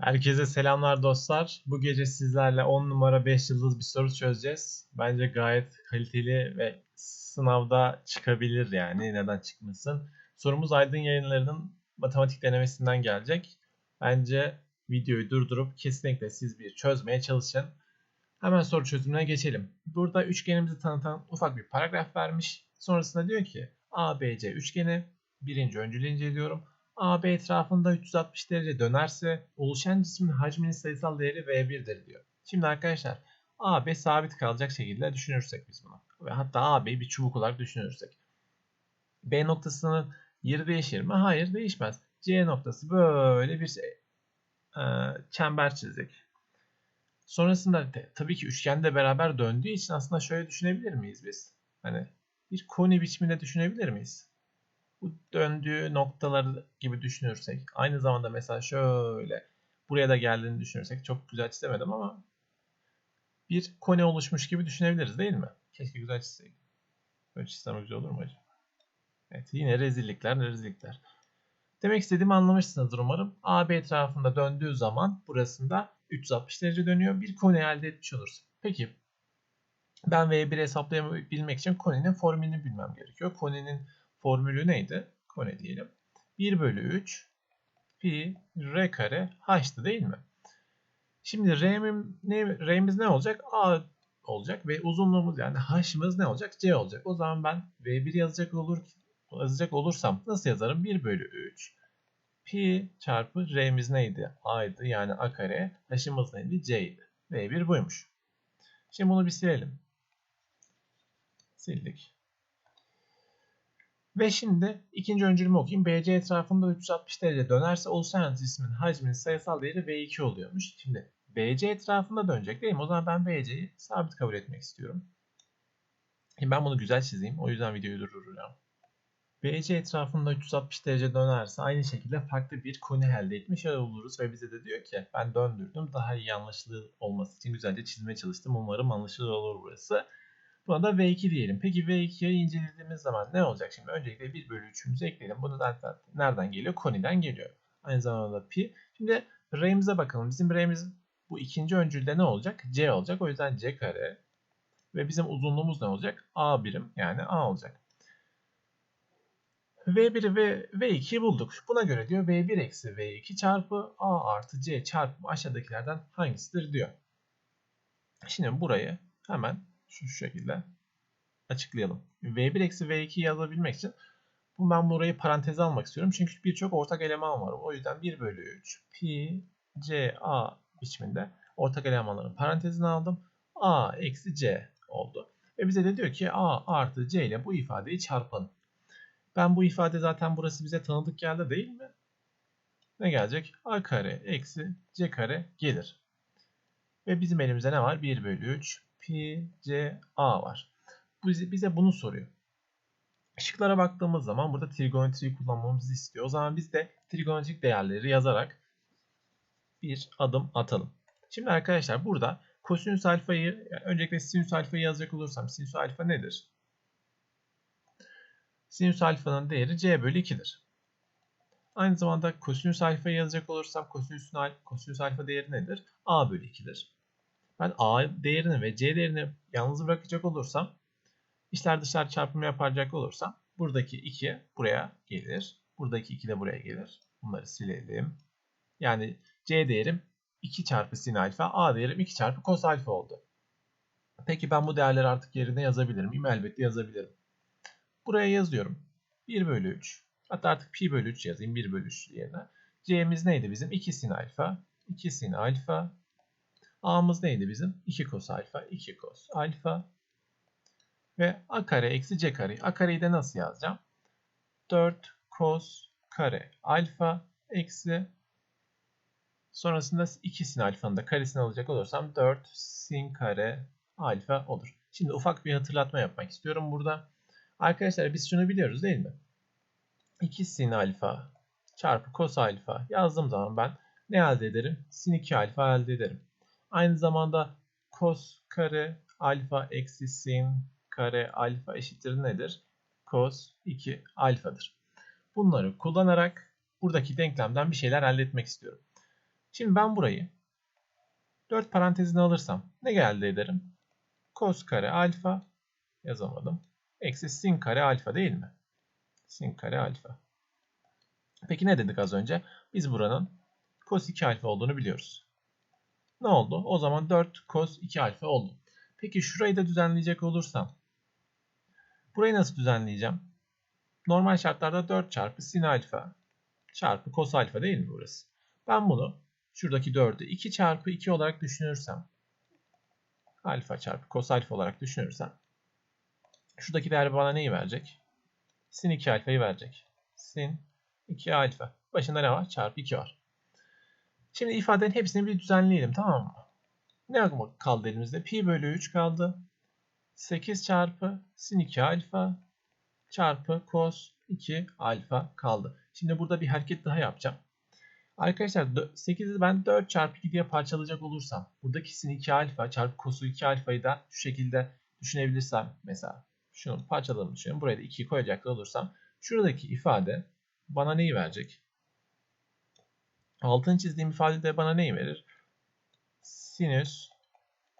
Herkese selamlar dostlar. Bu gece sizlerle 10 numara 5 yıldız bir soru çözeceğiz. Bence gayet kaliteli ve sınavda çıkabilir yani. Neden çıkmasın? Sorumuz Aydın Yayınları'nın matematik denemesinden gelecek. Bence videoyu durdurup kesinlikle siz bir çözmeye çalışın. Hemen soru çözümüne geçelim. Burada üçgenimizi tanıtan ufak bir paragraf vermiş. Sonrasında diyor ki ABC üçgeni birinci öncülü inceliyorum. AB etrafında 360 derece dönerse oluşan cismin hacminin sayısal değeri V1'dir diyor. Şimdi arkadaşlar AB sabit kalacak şekilde düşünürsek biz bunu. Ve hatta AB'yi bir çubuk olarak düşünürsek. B noktasının yeri değişir mi? Hayır değişmez. C noktası böyle bir şey, e, çember çizecek. Sonrasında tabii ki üçgende beraber döndüğü için aslında şöyle düşünebilir miyiz biz? Hani bir koni biçiminde düşünebilir miyiz? Döndüğü noktalar gibi düşünürsek aynı zamanda mesela şöyle buraya da geldiğini düşünürsek çok güzel çizemedim ama bir kone oluşmuş gibi düşünebiliriz değil mi? Keşke güzel çizseydim. Böyle çizsem güzel olur mu acaba? Evet yine rezillikler rezillikler. Demek istediğimi anlamışsınızdır umarım. AB etrafında döndüğü zaman burasında 360 derece dönüyor. Bir kone elde etmiş oluruz. Peki ben V1 hesaplayabilmek için konenin formülünü bilmem gerekiyor. Konenin formülü neydi? Kone diyelim. 1 bölü 3 pi r kare h'tı değil mi? Şimdi r'min ne, r'miz ne olacak? a olacak ve uzunluğumuz yani h'ımız ne olacak? c olacak. O zaman ben v1 yazacak olur yazacak olursam nasıl yazarım? 1 bölü 3 pi çarpı r'miz neydi? a'ydı yani a kare. h'ımız neydi? c'ydi. v1 buymuş. Şimdi bunu bir silelim. Sildik. Ve şimdi ikinci öncülümü okuyayım. BC etrafında 360 derece dönerse oluşan cismin hacminin sayısal değeri V2 oluyormuş. Şimdi BC etrafında dönecek değil mi? O zaman ben BC'yi sabit kabul etmek istiyorum. Şimdi ben bunu güzel çizeyim. O yüzden videoyu durduracağım. BC etrafında 360 derece dönerse aynı şekilde farklı bir koni elde etmiş oluruz. Ve bize de diyor ki ben döndürdüm. Daha iyi anlaşılır olması için güzelce çizmeye çalıştım. Umarım anlaşılır olur burası. Buna da V2 diyelim. Peki V2'yi incelediğimiz zaman ne olacak? Şimdi öncelikle 1 bölü 3'ümüzü ekleyelim. Bunu zaten nereden geliyor? Koni'den geliyor. Aynı zamanda pi. Şimdi R'mize bakalım. Bizim R'miz bu ikinci öncülde ne olacak? C olacak. O yüzden C kare. Ve bizim uzunluğumuz ne olacak? A birim yani A olacak. V1'i ve V2'yi bulduk. Buna göre diyor V1 eksi V2 çarpı A artı C çarpı aşağıdakilerden hangisidir diyor. Şimdi burayı hemen şu şekilde açıklayalım. V1 eksi V2 yazabilmek için bu ben burayı paranteze almak istiyorum. Çünkü birçok ortak eleman var. O yüzden 1 bölü 3 pi c a biçiminde ortak elemanların parantezini aldım. a eksi c oldu. Ve bize de diyor ki a artı c ile bu ifadeyi çarpın. Ben bu ifade zaten burası bize tanıdık geldi değil mi? Ne gelecek? a kare eksi c kare gelir. Ve bizim elimizde ne var? 1 bölü 3 a var. Bize, bize bunu soruyor. Şıklara baktığımız zaman burada trigonometriyi kullanmamızı istiyor. O zaman biz de trigonometrik değerleri yazarak bir adım atalım. Şimdi arkadaşlar burada kosinüs alfayı, yani öncelikle sinüs alfayı yazacak olursam sinüs alfa nedir? Sinüs alfanın değeri c bölü 2'dir. Aynı zamanda kosinüs alfayı yazacak olursam kosinüs, kosinüs alfa değeri nedir? a bölü 2'dir. Ben A değerini ve C değerini yalnız bırakacak olursam içler dışlar çarpımı yapacak olursam buradaki 2 buraya gelir. Buradaki 2 de buraya gelir. Bunları silelim. Yani C değerim 2 çarpı sin alfa, A değerim 2 çarpı cos alfa oldu. Peki ben bu değerleri artık yerine yazabilir miyim? Elbette yazabilirim. Buraya yazıyorum. 1 bölü 3. Hatta artık pi bölü 3 yazayım. 1 bölü 3 yerine. C'miz neydi bizim? 2 sin alfa. 2 sin alfa A'mız neydi bizim? 2 cos alfa, 2 cos alfa. Ve a kare eksi c kare. A kareyi de nasıl yazacağım? 4 cos kare alfa eksi sonrasında 2 sin alfanın da karesini alacak olursam 4 sin kare alfa olur. Şimdi ufak bir hatırlatma yapmak istiyorum burada. Arkadaşlar biz şunu biliyoruz değil mi? 2 sin alfa çarpı cos alfa yazdığım zaman ben ne elde ederim? Sin 2 alfa elde ederim. Aynı zamanda cos kare alfa eksi sin kare alfa eşittir nedir? Cos 2 alfadır. Bunları kullanarak buradaki denklemden bir şeyler elde etmek istiyorum. Şimdi ben burayı 4 parantezine alırsam ne geldi ederim? Kos kare alfa yazamadım. Eksi sin kare alfa değil mi? Sin kare alfa. Peki ne dedik az önce? Biz buranın cos 2 alfa olduğunu biliyoruz. Ne oldu? O zaman 4 cos 2 alfa oldu. Peki şurayı da düzenleyecek olursam. Burayı nasıl düzenleyeceğim? Normal şartlarda 4 çarpı sin alfa çarpı cos alfa değil mi burası? Ben bunu şuradaki 4'ü 2 çarpı 2 olarak düşünürsem alfa çarpı cos alfa olarak düşünürsem şuradaki değer bana neyi verecek? Sin 2 alfayı verecek. Sin 2 alfa. Başında ne var? Çarpı 2 var. Şimdi ifadenin hepsini bir düzenleyelim tamam mı? Ne kaldı elimizde? Pi bölü 3 kaldı. 8 çarpı sin 2 alfa çarpı cos 2 alfa kaldı. Şimdi burada bir hareket daha yapacağım. Arkadaşlar 8'i ben 4 çarpı 2 diye parçalayacak olursam buradaki sin 2 alfa çarpı cosu 2 alfayı da şu şekilde düşünebilirsem mesela şunu parçaladığımı düşünüyorum. Buraya da 2'yi koyacak olursam şuradaki ifade bana neyi verecek? Altını çizdiğim ifade de bana neyi verir? Sinüs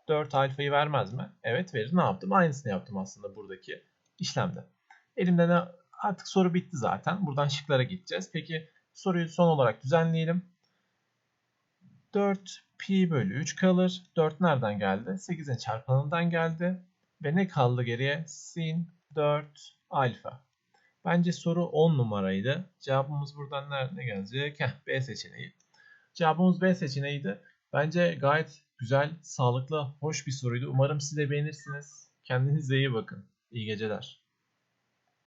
4 alfayı vermez mi? Evet verir. Ne yaptım? Aynısını yaptım aslında buradaki işlemde. Elimde ne? Artık soru bitti zaten. Buradan şıklara gideceğiz. Peki soruyu son olarak düzenleyelim. 4 pi bölü 3 kalır. 4 nereden geldi? 8'in çarpanından geldi. Ve ne kaldı geriye? Sin 4 alfa. Bence soru 10 numaraydı. Cevabımız buradan nerede gelecek? Heh, B seçeneği. Cevabımız B seçeneğiydi. Bence gayet güzel, sağlıklı, hoş bir soruydu. Umarım siz de beğenirsiniz. Kendinize iyi bakın. İyi geceler.